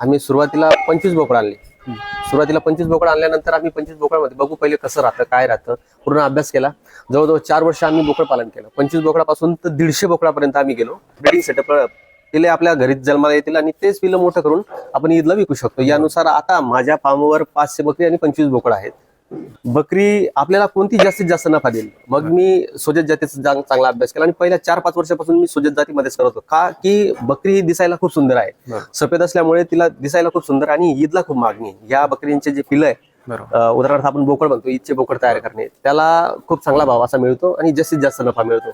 आम्ही सुरुवातीला पंचवीस बोकड आणले. सुरुवातीला पंचवीस बोकड आणल्यानंतर आम्ही पंचवीस बोकडामध्ये बघू पहिले कसं राहतं काय राहतं. पूर्ण अभ्यास केला. जवळजवळ चार वर्ष आम्ही बोकड पालन केलं. पंचवीस बोकडापासून तर दीडशे बोकडापर्यंत आम्ही गेलो. ब्रिडिंग सेटअप पिले आपल्या घरीच जन्माला येतील आणि तेच पिलं मोठं करून आपण ईदला विकू शकतो. यानुसार आता माझ्या फार्मवर पाचशे बकरी आणि पंचवीस बोकड आहेत. बकरी आपल्याला कोणती जास्तीत जास्त नफा देईल? मग मी सोजत जातीचा चांग- चांगला अभ्यास केला आणि पहिल्या चार पाच वर्षापासून मी सोजत जातीमध्येच करत होतो. का? की बकरी ही दिसायला खूप सुंदर आहे. सफेद असल्यामुळे तिला दिसायला खूप सुंदर आणि ईदला खूप मागणी. या बकरींचे जे पिलं आहे उदाहरणार्थ आपण बोकड म्हणतो ईदचे बोकड तयार करणे त्याला खूप चांगला भाव असा मिळतो आणि जास्तीत जास्त नफा मिळतो.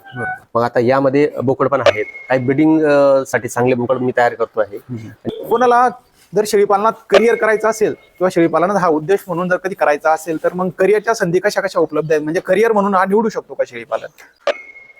मग आता यामध्ये बोकड पण आहेत. काही ब्रिडिंगसाठी चांगले बोकड मी तयार करतो आहे. कोणाला जर शेळीपालनात करिअर करायचं असेल किंवा शेळीपालनात हा उद्देश म्हणून जर कधी करायचा असेल तर मग करिअरच्या संधी कशा कशा उपलब्ध आहेत? म्हणजे करिअर म्हणून हा निवडू शकतो का शेळीपालन?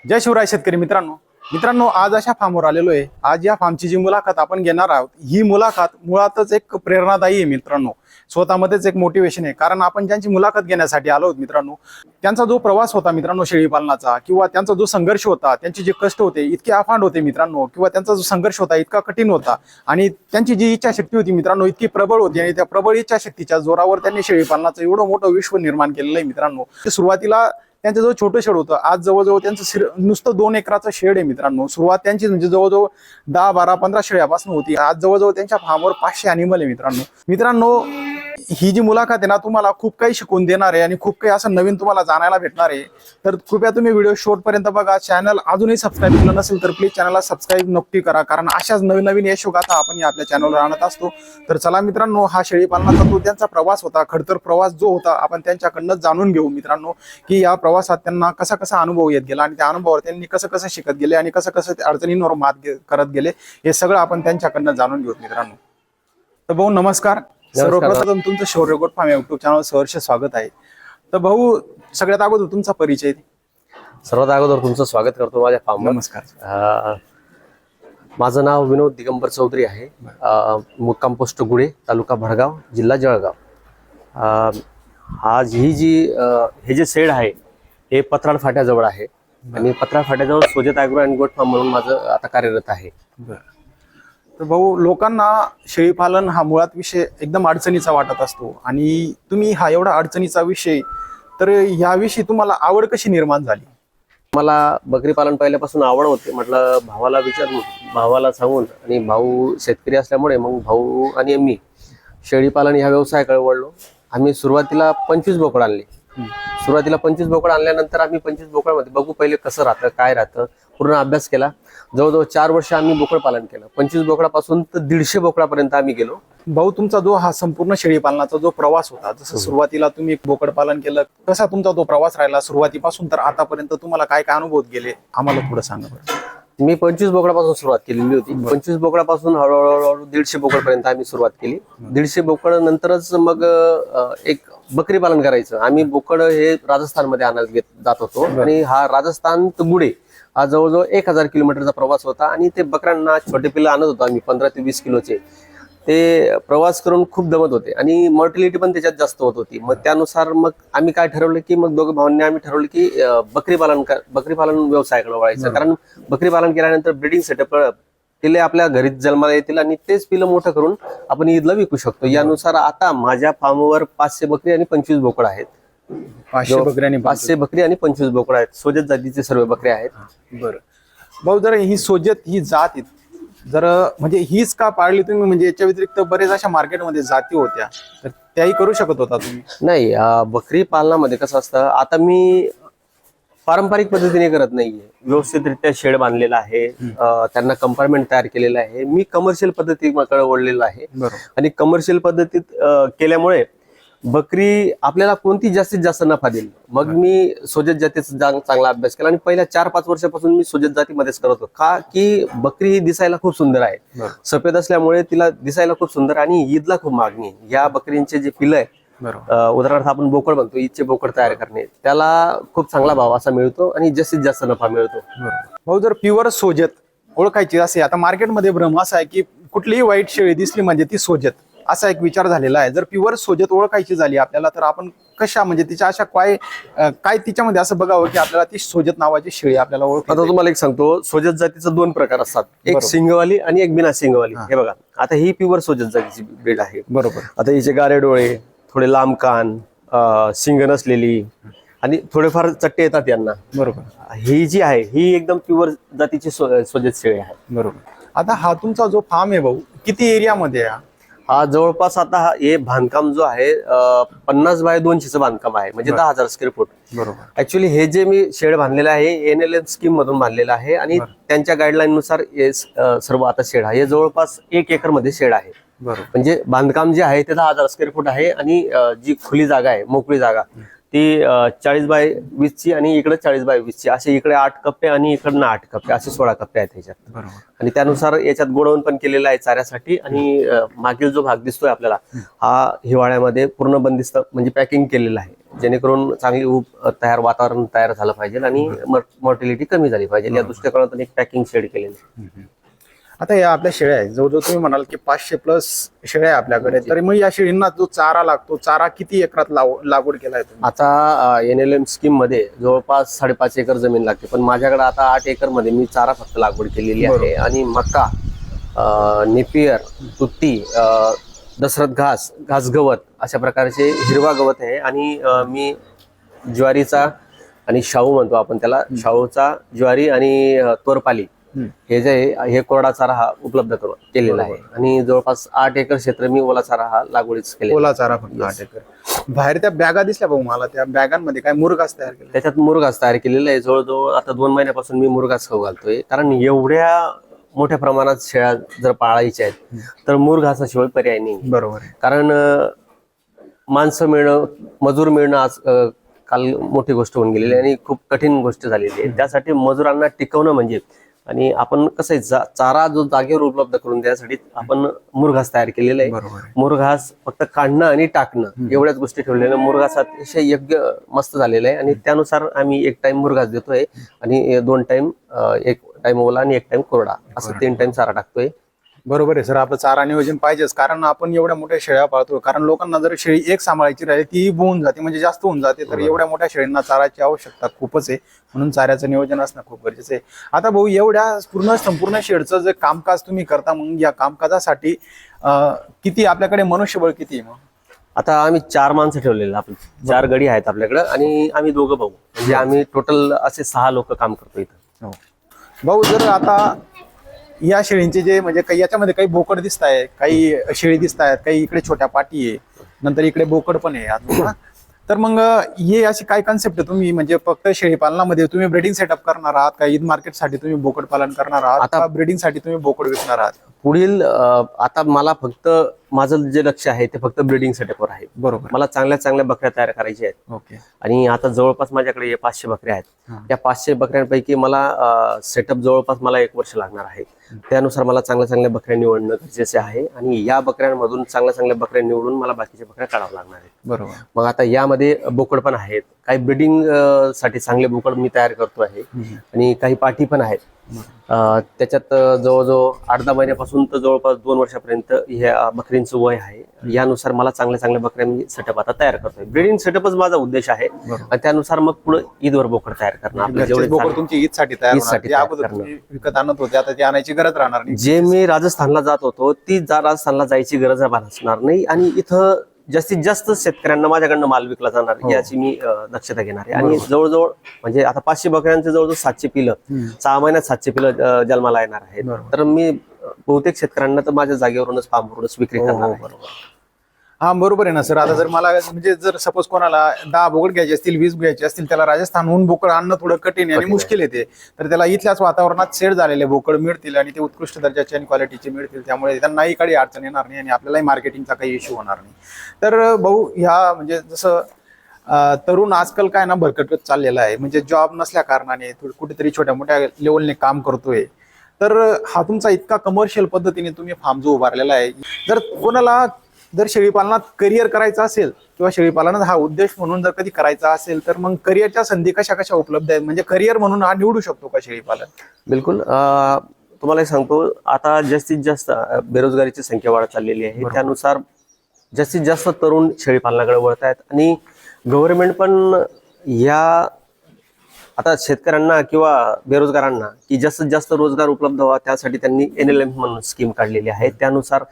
जय शिवराय शेतकरी मित्रांनो. मित्रांनो आज अशा फार्मवर आलेलो आहे. आज या फार्मची जी मुलाखत आपण घेणार आहोत ही मुलाखत मुळातच एक प्रेरणादायी आहे मित्रांनो. स्वतःमध्येच एक मोटिवेशन आहे. कारण आपण ज्यांची मुलाखत घेण्यासाठी आलो आहोत मित्रांनो त्यांचा जो प्रवास होता मित्रांनो शेळीपालनाचा किंवा त्यांचा जो संघर्ष होता त्यांचे जे कष्ट होते इतके अफांड होते मित्रांनो किंवा त्यांचा जो संघर्ष होता इतका कठीण होता आणि त्यांची जी इच्छाशक्ती होती मित्रांनो इतकी प्रबळ होती आणि त्या प्रबळ इच्छाशक्तीच्या जोरावर त्यांनी शेळीपालनाचं एवढं मोठं विश्व निर्माण केलेलं आहे मित्रांनो. सुरुवातीला त्यांचं जो छोटं शेड होतं. आज जवळजवळ त्यांचं सिर- नुसतं दोन एकराचं शेड आहे मित्रांनो. सुरुवात त्यांची म्हणजे जवळजवळ दहा बारा पंधरा शेळ्यापासून होती. आज जवळजवळ त्यांच्या फार्मवर पाचशे अॅनिमल आहे मित्रांनो. मित्रांनो ही जी मुलाखत आहे ना तुम्हाला खूप काही शिकून देणार आहे आणि खूप काही असं नवीन तुम्हाला जाणायला भेटणार आहे. तर कृपया तुम्ही व्हिडिओ शेवटपर्यंत बघा. चॅनल अजूनही सबस्क्राईब केलं नसेल तर प्लीज चॅनलला सबस्क्राईब नक्की करा. कारण अशाच नवीन नवीन यशोगाथा आपण या आपल्या चॅनलवर आणत असतो. तर चला मित्रांनो हा शेळीपालनाचा तो त्यांचा प्रवास होता खडतर प्रवास जो होता आपण त्यांच्याकडनं जाणून घेऊ मित्रांनो की या प्रवासात त्यांना कसा कसा अनुभव येत गेला आणि त्या अनुभवावर त्यांनी कसं कसं शिकत गेले आणि कसं कसं त्या अडचणींवर मात करत गेले हे सगळं आपण त्यांच्याकडनं जाणून घेऊ मित्रांनो. तर भाऊ नमस्कार. सर्वप्रथम तुमचं शौर्य गोट फार्म युट्यूब चॅनल सहर्ष स्वागत आहे. तर भाऊ सगळ्यात अगोदर तुमचा परिचय सर्वात अगोदर तुमचं स्वागत करतो माझ्या फार्मवर नमस्कार. माझं नाव विनोद दिगंबर चौधरी आहे. मुक्काम पोस्ट गुळे तालुका भडगाव जिल्हा जळगाव. आज ही जी हे जे सेड आहे हे पत्राड फाट्याजवळ आहे. आणि पत्राड फाट्याजवळ Sojat agro and goat farm म्हणून माझं आता कार्यरत आहे. तर भाऊ लोकांना शेळीपालन हा मुळात विषय एकदम अडचणीचा वाटत असतो. आणि तुम्ही हा एवढा अडचणीचा विषय तर याविषयी तुम्हाला आवड कशी निर्माण झाली? मला बकरी पालन पहिल्यापासून आवड होते. म्हटलं भावाला विचारून भावाला सांगून आणि भाऊ शेतकरी असल्यामुळे मग भाऊ आणि मी शेळीपालन ह्या व्यवसायाकडे वळलो. आम्ही सुरुवातीला पंचवीस बोकड आणले. सुरुवातीला पंचवीस बोकड आणल्यानंतर आम्ही पंचवीस बोकडामध्ये बघू पहिले कसं राहतं काय राहतं. पूर्ण अभ्यास केला. जवळजवळ चार वर्ष आम्ही बोकड पालन केलं. पंचवीस बोकडापासून तर दीडशे बोकडापर्यंत आम्ही गेलो. भाऊ तुमचा जो हा संपूर्ण शेळीपालनाचा जो प्रवास होता जसं सुरुवातीला तुम्ही बोकड पालन केलं कसा तुमचा तो प्रवास राहिला? सुरुवातीपासून तर आतापर्यंत तुम्हाला काय काय अनुभव गेले? आम्हाला थोडं सांगा बरं. मी पंचवीस बोकडापासून सुरुवात केलेली होती. पंचवीस बोकडापासून हळूहळू दीडशे बोकडपर्यंत आम्ही सुरुवात केली. दीडशे बोकड नंतरच मग एक बकरी पालन करायचं. आम्ही बोकड हे राजस्थानमध्ये आणायला घेत जात होतो. आणि हा राजस्थान तर गुडे हा जवळजवळ एक हजार किलोमीटरचा प्रवास होता आणि ते बकऱ्यांना छोटे पिल्लं आणत होतो आम्ही पंधरा ते वीस किलोचे. ते प्रवास करून खूप दमत होते आणि मॉर्टिलिटी पण त्याच्यात जास्त होत होती. मग त्यानुसार मग आम्ही काय ठरवलं की मग दोघं भावांनी आम्ही ठरवलं की बकरी पालन कर- बकरी पालन व्यवसायाकडे वळायचं. कारण बकरी पालन केल्यानंतर ब्रिडिंग सेटअप पिले आपल्या घरीच जन्माला येतील आणि तेच पिलं मोठं करून आपण ईदला विकू शकतो. यानुसार आता माझ्या फार्मवर पाचशे बकरी आणि पंचवीस बोकड आहेत. पाचशे बकरी आणि पाचशे बकरी आणि पंचवीस बोकड आहेत. सोजत जातीचे सर्व बकरी आहेत. बरं. भाऊ जर ही सोजत ही जात जर म्हणजे हीच का पाळली तुम्ही? म्हणजे याच्या व्यतिरिक्त बरेच अशा मार्केटमध्ये जाती होत्या. तर त्याही करू शकत होता तुम्ही? नाही बकरी पालनामध्ये कसं असतं आता मी पारंपरिक पद्धतीने करत नाहीये. व्यवस्थितरित्या शेड बांधलेला आहे. त्यांना कंपार्टमेंट तयार केलेलं आहे. मी कमर्शियल पद्धतीकडे वळलेलो आहे. आणि कमर्शियल पद्धतीत केल्यामुळे बकरी आपल्याला कोणती जास्तीत जास्त नफा देईल? मग मी सोजत जातीचा जा- चांगला अभ्यास केला आणि पहिल्या चार पाच वर्षापासून मी सोजत जातीमध्येच करत होतो. का? की बकरी ही दिसायला खूप सुंदर आहे. सफेद असल्यामुळे तिला दिसायला खूप सुंदर आणि ईदला खूप मागणी. या बकरींचे जे पिलं आहे उदाहरणार्थ आपण बोकड म्हणतो ईदचे बोकड तयार करणे त्याला खूप चांगला भाव असा मिळतो आणि जास्तीत जास्त नफा मिळतो. भाऊ जर प्युअर सोजत ओळखायची असे आता मार्केटमध्ये भ्रम असा आहे की कुठलीही वाईट शेळी दिसली म्हणजे ती सोजत असा एक विचार झालेला आहे. जर प्युअर सोजत ओळखायची झाली आपल्याला तर आपण कशा म्हणजे तिच्या अशा काय काय तिच्यामध्ये असं बघावं की आपल्याला ती सोजत नावाची शेळी आपल्याला ओळख आता तुम्हाला एक सांगतो सोजत जातीचा दोन प्रकार असतात. एक. सिंगवाली आणि एक बिना सिंगवाली. हा. बघा आता ही प्युअर सोजत जातीची ब्रीड आहे. बरोबर. आता हिचे गारे डोळे थोडे लांब कान शिंग नसलेली आणि थोडेफार चट्टे येतात यांना. बरोबर. ही जी आहे ही एकदम प्युअर जातीची सोजत शेळी आहे. बरोबर. आता हा तुमचा जो फार्म आहे भाऊ किती एरियामध्ये आहे हा? जवळपास आता हा हे बांधकाम जो आहे पन्नास बाय दोनशेचं बांधकाम आहे म्हणजे. दहा हजार स्क्वेअर फूट बरोबर ऍक्च्युली हे जे मी शेड बांधलेलं आहे एन एल एम स्कीम मधून बांधलेलं आहे आणि. त्यांच्या गाईडलाईन नुसार हे सर्व आता शेड आहे हे जवळपास एक एकरमध्ये शेड आहे बरोबर म्हणजे बांधकाम जे आहे ते दहा हजार स्क्वेअर फूट आहे आणि जी खुली जागा आहे मोकळी जागा ती चाळीस बाय वीसची आणि इकडे चाळीस बाय वीसची. असे इकडे आठ कप्पे आणि इकडनं आठ कप्पे. असे सोळा कप्पे आहेत ह्याच्यात. आणि त्यानुसार याच्यात गोडवून पण केलेलं आहे चाऱ्यासाठी आणि मागील जो भाग दिसतोय आपल्याला हा. हिवाळ्यामध्ये पूर्ण बंदिस्त म्हणजे पॅकिंग केलेला आहे. जेणेकरून चांगली ऊब तयार वातावरण तयार झालं पाहिजे आणि मॉर्टिलिटी कमी झाली पाहिजे. या दृष्टिकोनातून एक पॅकिंग शेड केलेलं आहे. आता या आपल्या शेळ्या आहेत. जवळजवळ तुम्ही म्हणाल की पाचशे प्लस शेळ्या आहे आपल्याकडे. तर मग या शेळींना जो चारा लागतो चारा किती एकरात लाव- लागवड केलाय तुम्ही? आता एन एल एम स्कीममध्ये जवळपास साडेपाच एकर जमीन लागते. पण माझ्याकडे आता आठ एकरमध्ये मी चारा फक्त लागवड केलेली आहे. आणि मका नेपियर तुत्ती अं, दशरथ घास घास गवत अशा प्रकारचे हिरवा गवत आहे. आणि मी ज्वारीचा आणि शाहू म्हणतो आपण त्याला. शाहूचा ज्वारी आणि तोरपाली. हे जे हे कोरडा चारा हा उपलब्ध करून केलेला आहे. आणि जवळपास आठ एकर क्षेत्र मी ओला चारा हा लागवडीच केलेला ओला चारा फक्त आठ एकर. बाहेर त्या बॅगा दिसल्या भाऊ मला त्या बॅगांमध्ये काय मुरगास तयार केले त्याच्यात मुरघास तयार केलेला आहे. जवळजवळ आता दोन महिन्यापासून मी मुरघास खाऊ घालतोय. कारण एवढ्या मोठ्या प्रमाणात शेळ्या जर पाळायच्या आहेत तर मुरघासाशिवाय पर्याय नाही. बरोबर आहे. कारण माणसं मिळणं मजूर मिळणं आज काल मोठी गोष्ट होऊन गेलेली आहे आणि खूप कठीण गोष्ट झालेली आहे. त्यासाठी मजुरांना टिकवणं म्हणजे आणि आपण कसं आहे जा- चारा जो जागेवर उपलब्ध करून देण्यासाठी आपण मुरघास तयार केलेला आहे. मुरघास फक्त काढणं आणि टाकणं एवढ्याच गोष्टी ठेवलेल्या. मुरघास अतिशय योग्य मस्त झालेला आहे. आणि त्यानुसार आम्ही एक टाइम मुरघास देतोय आणि दोन टाइम एक टाइम ओला आणि एक टाइम कोरडा. असं तीन टाइम चारा टाकतोय. बरोबर आहे सर. आपलं चारा नियोजन पाहिजेच. कारण आपण एवढ्या मोठ्या शेळ्या पाळतो कारण लोकांना जर शेळी एक सांभाळायची राहिली ती होऊन जाते म्हणजे जास्त होऊन जाते. तर एवढ्या मोठ्या शेळींना चाराची आवश्यकता खूपच आहे. म्हणून चाऱ्याचं नियोजन असणं खूप गरजेचं आहे. आता भाऊ एवढ्या पूर्ण संपूर्ण शेडचं जे कामकाज तुम्ही करता मग या कामकाजासाठी किती आपल्याकडे मनुष्यबळ किती आहे मग? आता आम्ही चार माणसं ठेवलेले आपले चार गडी आहेत आपल्याकडे आणि आम्ही दोघं भाऊ. म्हणजे आम्ही टोटल असे सहा लोक काम करतो इथं. हो. भाऊ जर आता या शेळींचे जे म्हणजे काही याच्यामध्ये काही बोकड दिसत आहे काही शेळी दिसत आहेत काही इकडे छोट्या पाटी आहे नंतर इकडे बोकड पण आहे अजून. तर मग हे अशी काय कन्सेप्ट आहे तुम्ही? म्हणजे फक्त शेळी पालनामध्ये तुम्ही ब्रीडिंग सेटअप करणार आहात का? ईद मार्केटसाठी तुम्ही बोकड पालन करणार आहात आता- आता ब्रीडिंगसाठी तुम्ही बोकड विकणार आहात? पुढील आता मला फक्त माझं जे लक्ष आहे ते फक्त ब्रिडिंग सेटअपवर आहे. बरोबर. मला चांगल्या चांगल्या बकऱ्या तयार करायच्या आहेत. ओके. आणि आता जवळपास माझ्याकडे पाचशे बकऱ्या. आहेत. या पाचशे बकऱ्यांपैकी मला सेटअप जवळपास मला एक वर्ष लागणार आहे. त्यानुसार मला चांगल्या चांगल्या बकऱ्या निवडणं गरजेचे आहे. आणि या बकऱ्यांमधून चांगल्या चांगल्या बकऱ्या निवडून मला बाकीच्या बकऱ्या काढाव्या लागणार आहेत. बरोबर. मग आता यामध्ये बोकड पण आहेत. काही ब्रिडिंगसाठी चांगले बोकड मी तयार करतो आहे. आणि काही पाठी पण आहेत. त्याच्यात जवळजवळ आठ दहा महिन्यापासून तर जवळपास दोन वर्षापर्यंत ह्या बकरींचं वय आहे. यानुसार मला चांगल्या चांगल्या बकऱ्या मी सेटअप आता तयार करतोय. ब्रिडिंग सेटअपच माझा उद्देश आहे. आणि त्यानुसार मग पुढे ईदवर बोकड तयार करणं आपले घरचे जेवढे बोकड चांगले- तुमची. ईदसाठी विकत आणत होते. आता ते आणायची गरज राहणार नाही. जे मी राजस्थानला जात होतो ती राजस्थानला जायची गरज भासणार नाही. आणि इथं जास्तीत जास्त शेतकऱ्यांना माझ्याकडनं माल विकला जाणार हो. याची मी दक्षता घेणार आहे आणि जवळजवळ म्हणजे आता पाचशे बकऱ्यांचे जवळजवळ सातशे पिलं. सहा महिन्यात सातशे पिलं जन्माला येणार आहेत. तर मी बहुतेक शेतकऱ्यांना तर माझ्या जागेवरूनच फार्मवरूनच विक्री हो, करणार आहे बरोबर. हा बरोबर आहे ना सर. आता जर मला म्हणजे जर सपोज कोणाला दहा बोकड घ्यायचे असतील वीस घ्यायचे असतील त्याला राजस्थानहून बोकड आणणं थोडं कठीण आणि मुश्किल येते तर त्याला इथल्याच वातावरणात सेट झालेले बोकड मिळतील आणि ते उत्कृष्ट दर्जाचे आणि क्वालिटीचे मिळतील. त्यामुळे त्यांनाही काही अडचण येणार नाही आणि आपल्यालाही मार्केटिंगचा काही इश्यू होणार नाही. तर भाऊ ह्या म्हणजे जसं तरुण आजकाल काय ना भरकटत चाललेला आहे. म्हणजे जॉब नसल्या कारणाने कुठेतरी छोट्या मोठ्या लेवलने काम करतोय. तर हा तुमचा इतका कमर्शियल पद्धतीने तुम्ही फार्म जो उभारलेला आहे जर कोणाला जर शेळीपालनात करिअर करायचं असेल किंवा शेळीपालनात हा उद्देश म्हणून जर कधी करायचा असेल तर मग करिअरच्या संधी कशा कशा उपलब्ध आहेत? म्हणजे करिअर म्हणून हा निवडू शकतो का शेळीपालन? बिलकुल. तुम्हाला सांगतो आता जास्तीत जास्त बेरोजगारीची संख्या वाढत चाललेली आहे. त्यानुसार जास्तीत जास्त तरुण शेळी पालनाकडे वळत आहेत आणि गव्हर्नमेंट पण या आता शेतकऱ्यांना किंवा बेरोजगारांना की जास्तीत जास्त रोजगार उपलब्ध व्हावा त्यासाठी त्यांनी एन एल एम म्हणून स्कीम काढलेली आहे. त्यानुसार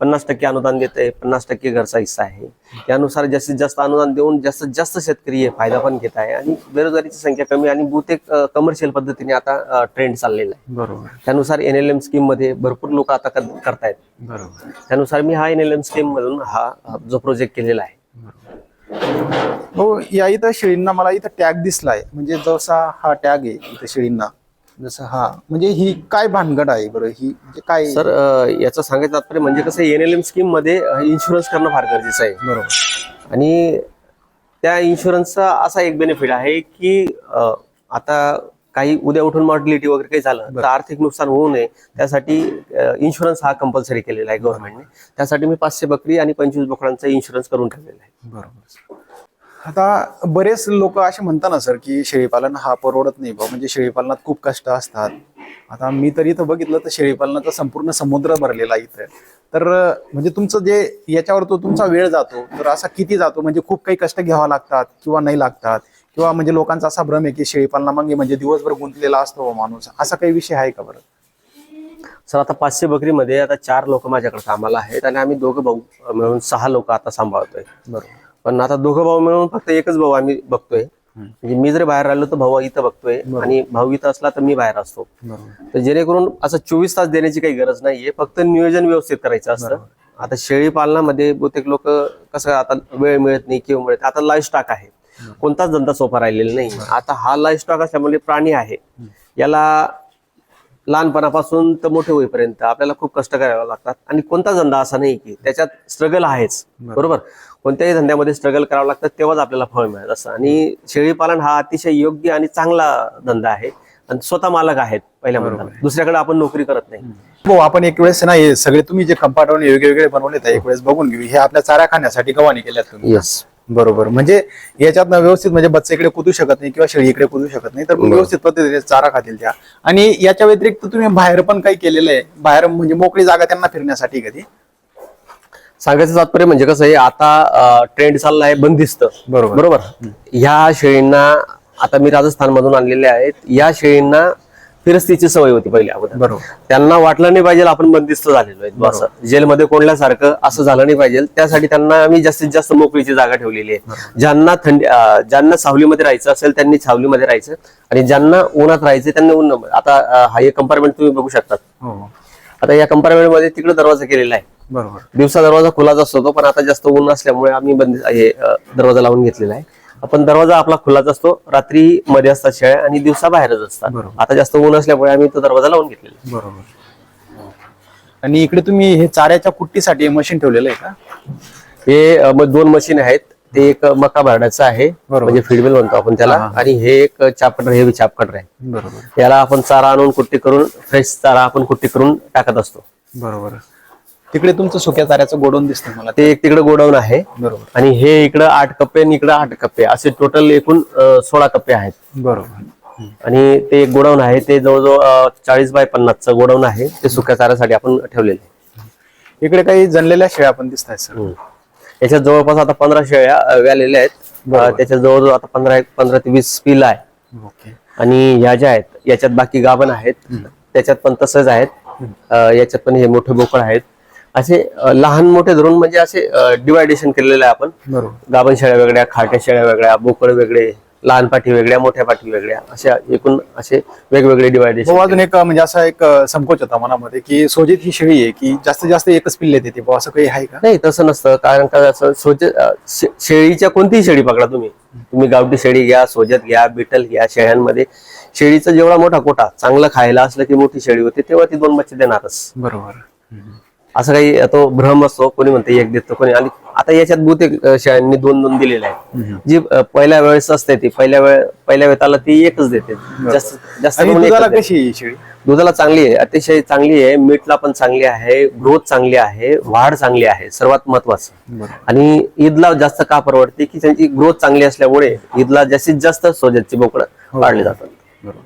पन्नास टक्के अनुदान देत आहे पन्नास टक्के घरचा हिस्सा आहे. त्यानुसार जास्तीत जास्त अनुदान देऊन जास्तीत जास्त शेतकरी हे फायदा पण घेत आहे आणि बेरोजगारीची संख्या कमी आणि बहुतेक कमर्शियल पद्धतीने आता ट्रेंड चाललेला आहे. बरोबर. त्यानुसार एन एल एम स्कीममध्ये भरपूर लोक आता कर- करतायत. बरोबर. त्यानुसार मी हा एन एल एम स्कीम मधून हा हा जो प्रोजेक्ट केलेला आहे. हो या इथं शेळींना मला इथं टॅग दिसलाय. म्हणजे जसा हा टॅग आहे इथं शेळींना जसं हा म्हणजे ही काय भानगड आहे बरं? ही म्हणजे काय सर अ, याचं सांगायचं तात्पर्य म्हणजे कसं एन एल एम स्कीममध्ये इन्शुरन्स करणं फार गरजेचं आहे. बरोबर. आणि त्या इन्शुरन्सचा असा एक बेनिफिट आहे की अ, आता काही उद्या उठून मॉर्टिलिटी वगैरे काही झालं तर आर्थिक नुकसान होऊ नये. त्यासाठी इन्शुरन्स हा कंपल्सरी केलेला आहे गव्हर्नमेंटने त्यासाठी मी पाचशे बकरी आणि पंचवीस बोकडांचा इन्शुरन्स करून ठेवलेला आहे. बरोबर आता बरेच लोक असे म्हणतात ना सर की शेळीपालन हा परवडत नाही बा म्हणजे शेळीपालनात खूप कष्ट असतात. आता मी तर इथं बघितलं तर शेळीपालनाचा संपूर्ण समुद्र भरलेला आहे इथं. तर म्हणजे तुमचं जे याच्यावर तो तुमचा वेळ जातो. तर असा किती जातो? म्हणजे खूप काही कष्ट घ्यावा लागतात किंवा नाही लागतात? किंवा म्हणजे लोकांचा असा भ्रम आहे की शेळीपालनामागे म्हणजे दिवसभर गुंतलेला असतो माणूस. असा काही विषय आहे का बरं? सर आता पाचशे बकरीमध्ये आता चार लोक माझ्याकडे कामाला आहेत आणि आम्ही दोघं भाऊ मिळून सहा लोक आता सांभाळतोय. बरोबर. पण आता दोघं भाऊ मिळून फक्त एकच भाऊ आम्ही बघतोय. म्हणजे मी जरी बाहेर राहिलो तर भाऊ इथं बघतोय आणि भाऊ इथं असला तर मी बाहेर असतो. तर जेणेकरून असं चोवीस तास देण्याची काही गरज नाहीये. फक्त नियोजन व्यवस्थित करायचं असतं. आता शेळी पालनामध्ये बहुतेक लोक कसं आता वेळ मिळत नाही किंवा मिळत आता लाईफ स्टॉक आहे. कोणताच धंदा सोपा राहिलेला नाही. आता हा लाईफ स्टॉक असल्यामुळे प्राणी आहे. याला लहानपणापासून तर मोठे होईपर्यंत आपल्याला खूप कष्ट करावे लागतात. आणि कोणता धंदा असा नाही की त्याच्यात स्ट्रगल आहेच. बरोबर? कोणत्याही धंद्यामध्ये स्ट्रगल करावं लागतं तेव्हाच आपल्याला फळ मिळत असतं आणि शेळीपालन हा अतिशय योग्य आणि चांगला धंदा आहे. आणि स्वतः मालक आहेत पहिल्या म्हणतात दुसऱ्याकडे आपण नोकरी करत नाही. हो आपण एक वेळेस ना हे सगळे तुम्ही जे कंपार्टमेंट वेगळे वेगळे बनवले एक वेळेस बघून घेऊ. हे आपल्या चारा खाण्यासाठी गव्हाणी केल्यात तुम्ही. येस बरोबर. म्हणजे याच्यात ना व्यवस्थित म्हणजे बच्चा इकडे कुदू शकत नाही किंवा शेळी इकडे कुदू शकत नाही तर व्यवस्थित पद्धतीने चारा खातील त्या. आणि याच्या व्यतिरिक्त तुम्ही बाहेर पण काही केलेलं आहे. बाहेर म्हणजे मोकळी जागा त्यांना फिरण्यासाठी कधी? सांगायचं तात्पर्य म्हणजे कसं आहे आता ट्रेंड चालला आहे बंदिस्त बरोबर. बरोबर? ह्या शेळींना आता मी राजस्थान मधून आणलेले आहेत या शेळींना फिरस्तीची सवय होती पहिल्या अगोदर. त्यांना वाटलं नाही पाहिजे आपण बंदिस्त झालेलो आहे. असं जेलमध्ये कोंडल्यासारखं असं झालं नाही पाहिजे. त्यासाठी त्यांना आम्ही जास्तीत जास्त मोकळीची जागा ठेवलेली आहे. ज्यांना थंडी ज्यांना सावलीमध्ये राहायचं असेल त्यांनी सावलीमध्ये राहायचं. आणि ज्यांना उन्हात राहायचं त्यांनी उन्हा आता हा एक कंपार्टमेंट तुम्ही बघू शकतात. हो. आता या कंपार्टमेंटमध्ये तिकडे दरवाजा केलेला आहे. बरोबर. दिवसा दरवाजा खुलाच असतो तो पण आता जास्त ऊन असल्यामुळे आम्ही बंद हे दरवाजा लावून घेतलेला आहे. आपण दरवाजा आपला खुलाच असतो रात्री मध्ये असतात शेळ्या आणि दिवसा बाहेरच असतात. बरोबर. आता जास्त ऊन असल्यामुळे आम्ही तो दरवाजा लावून घेतलेला आहे. बरोबर. आणि इकडे तुम्ही हे चाऱ्याच्या कुट्टीसाठी मशीन ठेवलेलं आहे का? हे अ, म- दोन मशीन आहेत. ते एक मका भरण्याचं आहे. म्हणजे फीडमिल म्हणतो आपण त्याला. आणि हे एक चापकटर हे चापकटर आहे. बरोबर. याला आपण चारा आणून कुट्टी करून फ्रेश चारा आपण कुट्टी करून टाकत असतो. बरोबर. तिकडे तुमचं सुक्या चाऱ्याचं गोडून दिसतं मला. ते एक तिकडे गोडाऊन आहे. बरोबर. आणि हे इकडं आठ कप्पे आणि इकडं आठ कप्पे. असे टोटल एकूण सोळा कप्पे आहेत. बरोबर. आणि ते एक गोडाऊन आहे. ते जवळजवळ चाळीस बाय पन्नासचं गोडाऊन आहे. ते सुक्या चाऱ्यासाठी आपण ठेवलेले. इकडे काही जनलेल्या शेळ्या पण दिसत आहेत सर याच्यात जवळपास आता पंधरा शेळ्या व्यालेल्या आहेत. अ, त्याच्यात जवळजवळ आता पंधरा पंधरा ते वीस पिल आहे आणि ह्या ज्या आहेत याच्यात बाकी गाभण आहेत. त्याच्यात पण तसंच आहेत. याच्यात पण हे मोठे बोकड आहेत. असे लहान मोठे धरून म्हणजे असे डिवायडेशन केलेलं आहे आपण. गाभण शेळ्या वेगळ्या खाट्या शेळ्या वेगळ्या बोकड वेगळे लहान पाठी वेगळ्या मोठ्या पाठी वेगळ्या अशा एकूण असे वेगवेगळे डिवायडेशन हो अजून एक म्हणजे असा एक अ, संकोच होता मनामध्ये की सोजित ही शेळी आहे की जास्तीत जास्त एकच पिल्ले देते असं काही आहे का? नाही तसं नसतं. कारण का असं सोज अ, शे- शेळीच्या कोणतीही शेळी पकडा तुम्ही. तुम्ही गावठी शेळी घ्या सोजत घ्या बिटल घ्या शेळ्यांमध्ये शेळीचा जेवढा मोठा कोटा चांगलं खायला असलं की मोठी शेळी होते तेव्हा ती दोन बच्चे देणारच. बरोबर. असं काही तो भ्रम असतो कोणी म्हणते एक देतो कोणी आणि आता याच्यात बहुतेक अ, शेळ्यांनी दोन दोन दिलेले आहेत. जी पहिल्या वेळेस असते ती पहिल्या वेळ पहिल्या वेताला ती एकच देते. जास्त जास्त दुधाला देते. कशी आहे ही शेळी? दुधाला चांगली आहे अतिशय चांगली आहे मीठला पण चांगली आहे ग्रोथ चांगली आहे वाढ चांगली आहे सर्वात महत्वाचं. आणि ईदला जास्त का परवडते? की त्यांची ग्रोथ चांगली असल्यामुळे ईदला जास्तीत जास्त सोजतची बोकडं वाढली जातात. बरोबर.